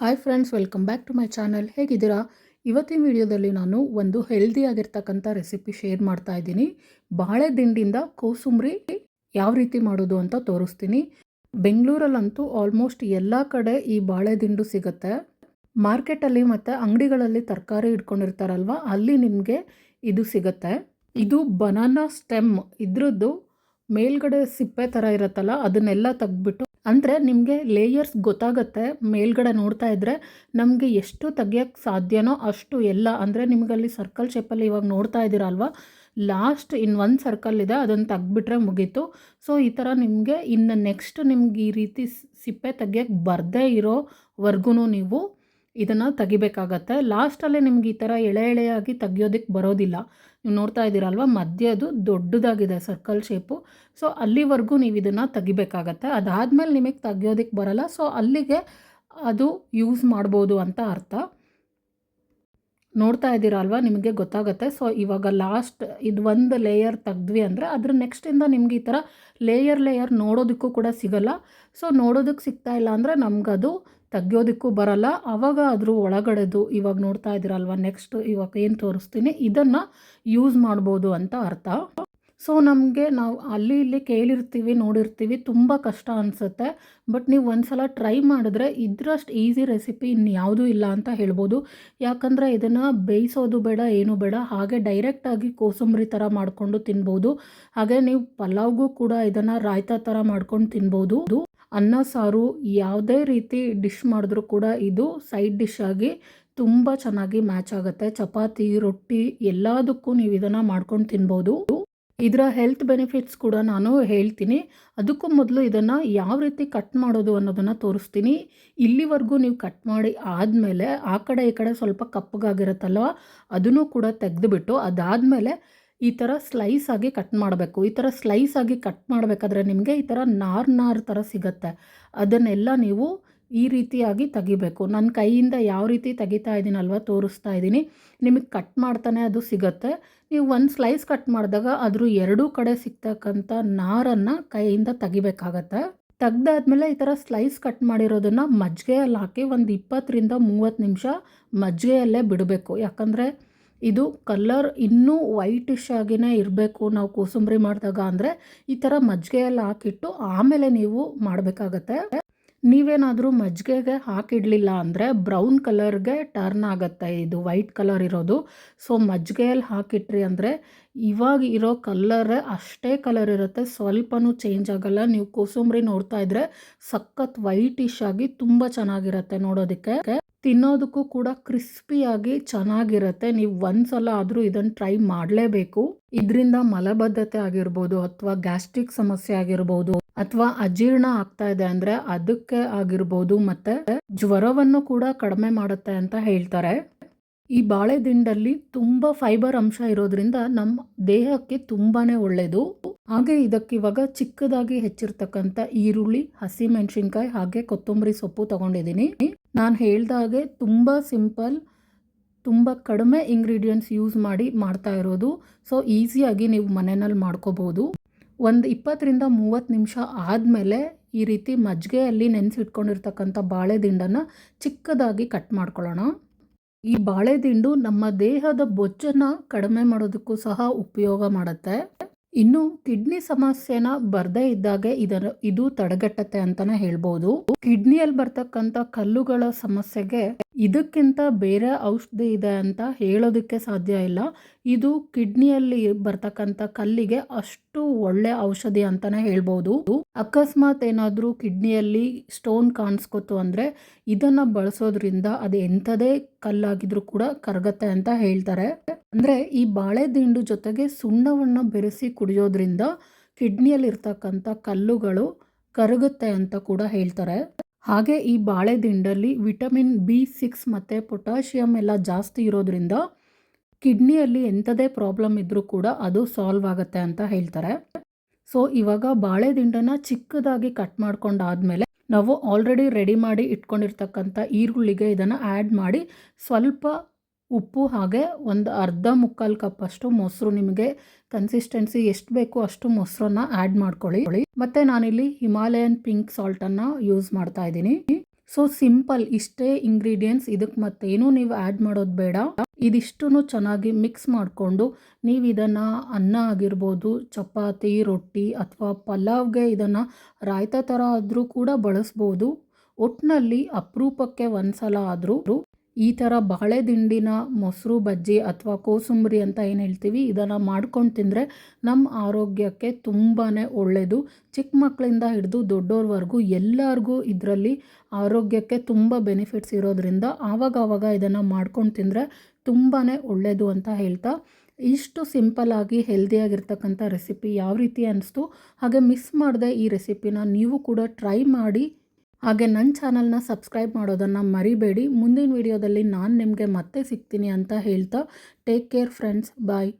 Hi friends welcome back to my channel ಹೇಗಿದ್ದೀರಾ? ಇವತ್ತಿನ ವಿಡಿಯೋದಲ್ಲಿ ನಾನು ಒಂದು ಹೆಲ್ದಿ ಆಗಿರ್ತಕ್ಕಂಥ ರೆಸಿಪಿ ಶೇರ್ ಮಾಡ್ತಾ ಇದ್ದೀನಿ. ಬಾಳೆ ದಿಂಡಿಂದ ಕೋಸುಂಬರಿ ಯಾವ ರೀತಿ ಮಾಡೋದು ಅಂತ ತೋರಿಸ್ತೀನಿ. ಬೆಂಗಳೂರಲ್ಲಂತೂ ಆಲ್ಮೋಸ್ಟ್ ಎಲ್ಲ ಕಡೆ ಈ ಬಾಳೆ ದಿಂಡು ಸಿಗುತ್ತೆ. ಮಾರ್ಕೆಟಲ್ಲಿ ಮತ್ತು ಅಂಗಡಿಗಳಲ್ಲಿ ತರಕಾರಿ ಇಟ್ಕೊಂಡಿರ್ತಾರಲ್ವ, ಅಲ್ಲಿ ನಿಮಗೆ ಇದು ಸಿಗುತ್ತೆ. ಇದು ಬನಾನಾ ಸ್ಟೆಮ್ ಇದ್ರದ್ದು ಮೇಲ್ಗಡೆ ಸಿಪ್ಪೆ ಥರ ಇರುತ್ತಲ್ಲ, ಅದನ್ನೆಲ್ಲ ತೆಗ್ದ್ಬಿಟ್ಟು ಅಂದರೆ ನಿಮಗೆ ಲೇಯರ್ಸ್ ಗೊತ್ತಾಗುತ್ತೆ, ಮೇಲ್ಗಡೆ ನೋಡ್ತಾ ಇದ್ದರೆ ನಮಗೆ ಎಷ್ಟು ತೆಗಿಯೋಕ್ಕೆ ಸಾಧ್ಯನೋ ಅಷ್ಟು ಎಲ್ಲ, ಅಂದರೆ ನಿಮಗಲ್ಲಿ ಸರ್ಕಲ್ ಶೇಪಲ್ಲಿ ಇವಾಗ ನೋಡ್ತಾ ಇದ್ದೀರಲ್ವ ಲಾಸ್ಟ್ ಇನ್ನು ಒಂದು ಸರ್ಕಲ್ ಇದೆ, ಅದನ್ನು ತೆಗ್ದುಬಿಟ್ರೆ ಮುಗೀತು. ಸೊ ಈ ಥರ ನಿಮಗೆ ಇನ್ನು ನೆಕ್ಸ್ಟ್ ನಿಮ್ಗೆ ಈ ರೀತಿ ಸಿಪ್ಪೆ ತೆಗಿಯೋಕ್ಕೆ ಬರದೇ ಇರೋವರೆಗೂ ನೀವು ಇದನ್ನು ತೆಗಿಬೇಕಾಗತ್ತೆ. ಲಾಸ್ಟಲ್ಲೇ ನಿಮ್ಗೆ ಈ ಥರ ಎಳೆ ಎಳೆಯಾಗಿ ತೆಗಿಯೋದಕ್ಕೆ ಬರೋದಿಲ್ಲ. ನೀವು ನೋಡ್ತಾ ಇದ್ದೀರಲ್ವ? ಮಧ್ಯದು ದೊಡ್ಡದಾಗಿದೆ ಸರ್ಕಲ್ ಶೇಪು ಸೊ ಅಲ್ಲಿವರೆಗೂ ನೀವು ಇದನ್ನು ತೆಗಿಬೇಕಾಗತ್ತೆ. ಅದಾದಮೇಲೆ ನಿಮಗೆ ತೆಗಿಯೋದಕ್ಕೆ ಬರಲ್ಲ. ಸೊ ಅಲ್ಲಿಗೆ ಅದು ಯೂಸ್ ಮಾಡ್ಬೋದು ಅಂತ ಅರ್ಥ. ನೋಡ್ತಾ ಇದ್ದೀರಲ್ವ? ನಿಮಗೆ ಗೊತ್ತಾಗುತ್ತೆ. ಸೊ ಇವಾಗ ಲಾಸ್ಟ್ ಇದು ಒಂದು ಲೇಯರ್ ತೆಗ್ದ್ವಿ ಅಂದರೆ ಅದ್ರ ನೆಕ್ಸ್ಟಿಂದ ನಿಮ್ಗೆ ಈ ಥರ ಲೇಯರ್ ಲೇಯರ್ ನೋಡೋದಕ್ಕೂ ಕೂಡ ಸಿಗಲ್ಲ. ಸೊ ನೋಡೋದಕ್ಕೆ ಸಿಗ್ತಾ ಇಲ್ಲ ಅಂದರೆ ನಮಗದು ತೆಗ್ಯೋದಕ್ಕೂ ಬರಲ್ಲ. ಆವಾಗ ಅದ್ರ ಒಳಗಡೆದು ಇವಾಗ ನೋಡ್ತಾ ಇದ್ದೀರಲ್ವ ನೆಕ್ಸ್ಟ್ ಇವಾಗ ಏನು ತೋರಿಸ್ತೀನಿ? ಇದನ್ನು ಯೂಸ್ ಮಾಡ್ಬೋದು ಅಂತ ಅರ್ಥ. ಸೊ ನಮಗೆ ನಾವು ಅಲ್ಲಿ ಇಲ್ಲಿ ಕೇಳಿರ್ತೀವಿ, ನೋಡಿರ್ತೀವಿ, ತುಂಬ ಕಷ್ಟ ಅನಿಸುತ್ತೆ. ಬಟ್ ನೀವು ಒಂದು ಸಲ ಟ್ರೈ ಮಾಡಿದ್ರೆ ಇದರಷ್ಟು ಈಸಿ ರೆಸಿಪಿ ಇನ್ಯಾವುದೂ ಇಲ್ಲ ಅಂತ ಹೇಳ್ಬೋದು. ಯಾಕಂದರೆ ಇದನ್ನು ಬೇಯಿಸೋದು ಬೇಡ, ಏನು ಬೇಡ, ಹಾಗೆ ಡೈರೆಕ್ಟಾಗಿ ಕೋಸಂಬರಿ ಥರ ಮಾಡಿಕೊಂಡು ತಿನ್ಬೋದು. ಹಾಗೆ ನೀವು ಪಲಾವ್ಗೂ ಕೂಡ ಇದನ್ನು ರಾಯ್ತಾ ಥರ ಮಾಡ್ಕೊಂಡು ತಿನ್ಬೋದು. ಅನ್ನ, ಸಾರು ಯಾವುದೇ ರೀತಿ ಡಿಶ್ ಮಾಡಿದ್ರೂ ಕೂಡ ಇದು ಸೈಡ್ ಡಿಶ್ ಆಗಿ ತುಂಬ ಚೆನ್ನಾಗಿ ಮ್ಯಾಚ್ ಆಗುತ್ತೆ. ಚಪಾತಿ, ರೊಟ್ಟಿ ಎಲ್ಲದಕ್ಕೂ ನೀವು ಇದನ್ನು ಮಾಡ್ಕೊಂಡು ತಿನ್ಬೋದು. ಇದರ ಹೆಲ್ತ್ ಬೆನಿಫಿಟ್ಸ್ ಕೂಡ ನಾನು ಹೇಳ್ತೀನಿ. ಅದಕ್ಕೂ ಮೊದಲು ಇದನ್ನು ಯಾವ ರೀತಿ ಕಟ್ ಮಾಡೋದು ಅನ್ನೋದನ್ನು ತೋರಿಸ್ತೀನಿ. ಇಲ್ಲಿವರೆಗೂ ನೀವು ಕಟ್ ಮಾಡಿ ಆದಮೇಲೆ ಆ ಕಡೆ ಈ ಕಡೆ ಸ್ವಲ್ಪ ಕಪ್ಪಗಾಗಿರುತ್ತಲ್ವ, ಅದನ್ನು ಕೂಡ ತೆಗೆದುಬಿಟ್ಟು ಅದಾದಮೇಲೆ ಈ ಥರ ಸ್ಲೈಸ್ ಆಗಿ ಕಟ್ ಮಾಡಬೇಕು. ಈ ಥರ ಸ್ಲೈಸ್ ಆಗಿ ಕಟ್ ಮಾಡಬೇಕಾದ್ರೆ ನಿಮಗೆ ಈ ಥರ ನಾರ್ ನಾರ್ ಥರ ಸಿಗುತ್ತೆ. ಅದನ್ನೆಲ್ಲ ನೀವು ಈ ರೀತಿಯಾಗಿ ತೆಗಿಬೇಕು. ನನ್ನ ಕೈಯಿಂದ ಯಾವ ರೀತಿ ತೆಗಿತಾ ಇದ್ದೀನಲ್ವ ತೋರಿಸ್ತಾ ಇದ್ದೀನಿ. ನಿಮಗೆ ಕಟ್ ಮಾಡ್ತಾನೆ ಅದು ಸಿಗುತ್ತೆ. ನೀವು ಒಂದು ಸ್ಲೈಸ್ ಕಟ್ ಮಾಡಿದಾಗ ಅದ್ರ ಎರಡೂ ಕಡೆ ಸಿಗ್ತಕ್ಕಂಥ ನಾರನ್ನು ಕೈಯಿಂದ ತೆಗಿಬೇಕಾಗತ್ತೆ. ತೆಗ್ದಾದ್ಮೇಲೆ ಈ ಥರ ಸ್ಲೈಸ್ ಕಟ್ ಮಾಡಿರೋದನ್ನು ಮಜ್ಜಿಗೆಯಲ್ಲಿ ಹಾಕಿ ಒಂದು ಇಪ್ಪತ್ತರಿಂದ ಮೂವತ್ತು ನಿಮಿಷ ಮಜ್ಜಿಗೆಯಲ್ಲೇ ಬಿಡಬೇಕು. ಯಾಕಂದರೆ ಇದು ಕಲ್ಲರ್ ಇನ್ನೂ ವೈಟಿಶ್ ಆಗಿನೇ ಇರಬೇಕು ನಾವು ಕೋಸಂಬರಿ ಮಾಡಿದಾಗ ಅಂದರೆ ಈ ಥರ ಮಜ್ಜಿಗೆಯಲ್ಲಿ ಹಾಕಿಟ್ಟು ಆಮೇಲೆ ನೀವು ಮಾಡಬೇಕಾಗತ್ತೆ. ನೀವೇನಾದರೂ ಮಜ್ಜಿಗೆಗೆ ಹಾಕಿಡಲಿಲ್ಲ ಅಂದರೆ ಬ್ರೌನ್ ಕಲರ್ಗೆ ಟರ್ನ್ ಆಗುತ್ತೆ ಇದು ವೈಟ್ ಕಲರ್ ಇರೋದು. ಸೊ ಮಜ್ಜಿಗೆಯಲ್ಲಿ ಹಾಕಿಟ್ರಿ ಅಂದರೆ ಇವಾಗ ಇರೋ ಕಲ್ಲರ್ ಅಷ್ಟೇ ಕಲರ್ ಇರುತ್ತೆ. ಸ್ವಲ್ಪನೂ ಚೇಂಜ್ ಆಗಲ್ಲ. ನೀವು ಕೋಸಂಬರಿ ನೋಡ್ತಾ ಇದ್ರೆ ಸಖತ್ ವೈಟಿಶ್ ಆಗಿ ತುಂಬ ಚೆನ್ನಾಗಿರುತ್ತೆ ನೋಡೋದಕ್ಕೆ. ತಿನ್ನೋದಕ್ಕೂ ಕೂಡ ಕ್ರಿಸ್ಪಿಯಾಗಿ ಚೆನ್ನಾಗಿರುತ್ತೆ. ನೀವು ಒಂದ್ಸಲ ಆದರೂ ಇದನ್ನು ಟ್ರೈ ಮಾಡಲೇಬೇಕು. ಇದರಿಂದ ಮಲಬದ್ಧತೆ ಆಗಿರ್ಬೋದು ಅಥವಾ ಗ್ಯಾಸ್ಟ್ರಿಕ್ ಸಮಸ್ಯೆ ಆಗಿರ್ಬೋದು ಅಥವಾ ಅಜೀರ್ಣ ಆಗ್ತಾ ಇದೆ ಅಂದರೆ ಅದಕ್ಕೆ ಆಗಿರ್ಬೋದು ಮತ್ತು ಜ್ವರವನ್ನು ಕೂಡ ಕಡಿಮೆ ಮಾಡುತ್ತೆ ಅಂತ ಹೇಳ್ತಾರೆ. ಈ ಬಾಳೆ ದಿಂಡಲ್ಲಿ ತುಂಬ ಫೈಬರ್ ಅಂಶ ಇರೋದ್ರಿಂದ ನಮ್ಮ ದೇಹಕ್ಕೆ ತುಂಬಾ ಒಳ್ಳೆಯದು ಹಾಗೆ ಇದಕ್ಕೆ ಇವಾಗ ಚಿಕ್ಕದಾಗಿ ಹೆಚ್ಚಿರ್ತಕ್ಕಂಥ ಈರುಳ್ಳಿ ಹಸಿಮೆಣಸಿನ್ಕಾಯಿ ಹಾಗೆ ಕೊತ್ತಂಬರಿ ಸೊಪ್ಪು ತಗೊಂಡಿದ್ದೀನಿ. ನಾನು ಹೇಳ್ದಾಗೆ ತುಂಬ ಸಿಂಪಲ್, ತುಂಬ ಕಡಿಮೆ ಇಂಗ್ರೀಡಿಯೆಂಟ್ಸ್ ಯೂಸ್ ಮಾಡಿ ಮಾಡ್ತಾ ಇರೋದು. ಸೊ ಈಸಿಯಾಗಿ ನೀವು ಮನೆಯಲ್ಲಿ ಮಾಡ್ಕೋಬೋದು. ಒಂದು ಇಪ್ಪತ್ತರಿಂದ ಮೂವತ್ತು ನಿಮಿಷ ಆದಮೇಲೆ ಈ ರೀತಿ ಮಜ್ಜಿಗೆಯಲ್ಲಿ ನೆನೆಸಿಟ್ಕೊಂಡಿರ್ತಕ್ಕಂಥ ಬಾಳೆದಿಂಡನ್ನು ಚಿಕ್ಕದಾಗಿ ಕಟ್ ಮಾಡ್ಕೊಳ್ಳೋಣ. ಈ ಬಾಳೆದಿಂಡು ನಮ್ಮ ದೇಹದ ಬೊಜ್ಜನ್ನು ಕಡಿಮೆ ಮಾಡೋದಕ್ಕೂ ಸಹ ಉಪಯೋಗ ಮಾಡುತ್ತೆ. ಇನ್ನು ಕಿಡ್ನಿ ಸಮಸ್ಯೆನ ಬರ್ದೇ ಇದ್ದಾಗೆ ಇದರ ಇದು ತಡೆಗಟ್ಟತ್ತೆ ಅಂತಾನೆ ಹೇಳ್ಬೋದು. ಕಿಡ್ನಿಯಲ್ಲಿ ಬರ್ತಕ್ಕಂಥ ಕಲ್ಲುಗಳ ಸಮಸ್ಯೆಗೆ ಇದಕ್ಕಿಂತ ಬೇರೆ ಔಷಧಿ ಇದೆ ಅಂತ ಹೇಳೋದಕ್ಕೆ ಸಾಧ್ಯ ಇಲ್ಲ. ಇದು ಕಿಡ್ನಿಯಲ್ಲಿ ಬರ್ತಕ್ಕಂಥ ಕಲ್ಲಿಗೆ ಅಷ್ಟು ಒಳ್ಳೆ ಔಷಧಿ ಅಂತಾನೆ ಹೇಳ್ಬೋದು. ಅಕಸ್ಮಾತ್ ಏನಾದರೂ ಕಿಡ್ನಿಯಲ್ಲಿ ಸ್ಟೋನ್ ಕಾಣಿಸ್ಕೊತು ಅಂದರೆ ಇದನ್ನು ಬಳಸೋದ್ರಿಂದ ಅದು ಎಂಥದೇ ಕಲ್ಲಾಗಿದ್ರು ಕೂಡ ಕರಗತ್ತೆ ಅಂತ ಹೇಳ್ತಾರೆ. ಅಂದರೆ ಈ ಬಾಳೆದಿಂಡು ಜೊತೆಗೆ ಸುಣ್ಣವನ್ನು ಬೆರೆಸಿ ಕುಡಿಯೋದ್ರಿಂದ ಕಿಡ್ನಿಯಲ್ಲಿರ್ತಕ್ಕಂಥ ಕಲ್ಲುಗಳು ಕರಗುತ್ತೆ ಅಂತ ಕೂಡ ಹೇಳ್ತಾರೆ. ಹಾಗೆ ಈ ಬಾಳೆದಿಂಡಲ್ಲಿ ವಿಟಮಿನ್ ಬಿ ಸಿಕ್ಸ್ ಮತ್ತು ಪೊಟ್ಯಾಷಿಯಮ್ ಎಲ್ಲ ಜಾಸ್ತಿ ಇರೋದ್ರಿಂದ ಕಿಡ್ನಿಯಲ್ಲಿ ಎಂಥದೇ ಪ್ರಾಬ್ಲಮ್ ಇದ್ದರೂ ಕೂಡ ಅದು ಸಾಲ್ವ್ ಆಗುತ್ತೆ ಅಂತ ಹೇಳ್ತಾರೆ. ಸೊ, ಇವಾಗ ಬಾಳೆ ದಿಂಡನ್ನು ಚಿಕ್ಕದಾಗಿ ಕಟ್ ಮಾಡ್ಕೊಂಡಾದ್ಮೇಲೆ ನಾವು ಆಲ್ರೆಡಿ ರೆಡಿ ಮಾಡಿ ಇಟ್ಕೊಂಡಿರ್ತಕ್ಕಂಥ ಈರುಳ್ಳಿಗೆ ಇದನ್ನು ಆ್ಯಡ್ ಮಾಡಿ ಸ್ವಲ್ಪ ಉಪ್ಪು ಹಾಗೆ ಒಂದು ಅರ್ಧ ಮುಕ್ಕಾಲು ಕಪ್ಪಷ್ಟು ಮೊಸರು ನಿಮಗೆ ಕನ್ಸಿಸ್ಟೆನ್ಸಿ ಎಷ್ಟು ಬೇಕು ಅಷ್ಟು ಮೊಸರನ್ನ ಆ್ಯಡ್ ಮಾಡ್ಕೊಳ್ಳಿ. ಮತ್ತು ನಾನಿಲ್ಲಿ ಹಿಮಾಲಯನ್ ಪಿಂಕ್ ಸಾಲ್ಟನ್ನು ಯೂಸ್ ಮಾಡ್ತಾ ಇದ್ದೀನಿ. ಸೊ ಸಿಂಪಲ್ ಇಷ್ಟೇ ಇಂಗ್ರೀಡಿಯೆಂಟ್ಸ್ ಇದಕ್ಕೆ ಮತ್ತೇನು ನೀವು ಆ್ಯಡ್ ಮಾಡೋದು ಬೇಡ. ಇದಿಷ್ಟು ಚೆನ್ನಾಗಿ ಮಿಕ್ಸ್ ಮಾಡಿಕೊಂಡು ನೀವು ಇದನ್ನು ಅನ್ನ ಆಗಿರ್ಬೋದು, ಚಪಾತಿ, ರೊಟ್ಟಿ ಅಥವಾ ಪಲಾವ್ಗೆ ಇದನ್ನು ರಾಯ್ತ ಥರ ಆದರೂ ಕೂಡ ಬಳಸ್ಬೋದು. ಒಟ್ಟಿನಲ್ಲಿ ಅಪರೂಪಕ್ಕೆ ಒಂದು ಸಲ ಆದರೂ ಈ ಥರ ಬಾಳೆ ದಿಂಡಿನ ಮೊಸರು, ಬಜ್ಜಿ ಅಥವಾ ಕೋಸುಂಬರಿ ಅಂತ ಏನು ಹೇಳ್ತೀವಿ, ಇದನ್ನು ಮಾಡ್ಕೊಂಡು ತಿಂದರೆ ನಮ್ಮ ಆರೋಗ್ಯಕ್ಕೆ ತುಂಬಾ ಒಳ್ಳೆಯದು ಚಿಕ್ಕ ಮಕ್ಕಳಿಂದ ಹಿಡಿದು ದೊಡ್ಡೋರ್ವರೆಗೂ ಎಲ್ಲರಿಗೂ ಇದರಲ್ಲಿ ಆರೋಗ್ಯಕ್ಕೆ ತುಂಬ ಬೆನಿಫಿಟ್ಸ್ ಇರೋದ್ರಿಂದ ಆವಾಗ ಆವಾಗ ಇದನ್ನು ಮಾಡ್ಕೊಂಡು ತಿಂದರೆ ತುಂಬಾ ಒಳ್ಳೆಯದು ಅಂತ ಹೇಳ್ತಾ. ಇಷ್ಟು ಸಿಂಪಲ್ಲಾಗಿ ಹೆಲ್ದಿಯಾಗಿರ್ತಕ್ಕಂಥ ರೆಸಿಪಿ ಯಾವ ರೀತಿ ಅನಿಸ್ತು, ಹಾಗೆ ಮಿಸ್ ಮಾಡದೆ ಈ ರೆಸಿಪಿನ ನೀವು ಕೂಡ ಟ್ರೈ ಮಾಡಿ. ಹಾಗೆ ನನ್ನ ಚಾನಲ್ನ ಸಬ್ಸ್ಕ್ರೈಬ್ ಮಾಡೋದನ್ನು ಮರಿಬೇಡಿ. ಮುಂದಿನ ವಿಡಿಯೋದಲ್ಲಿ ನಾನು ನಿಮಗೆ ಮತ್ತೆ ಸಿಗ್ತೀನಿ ಅಂತ ಹೇಳ್ತಾ ಟೇಕ್ ಕೇರ್ ಫ್ರೆಂಡ್ಸ್ ಬಾಯ್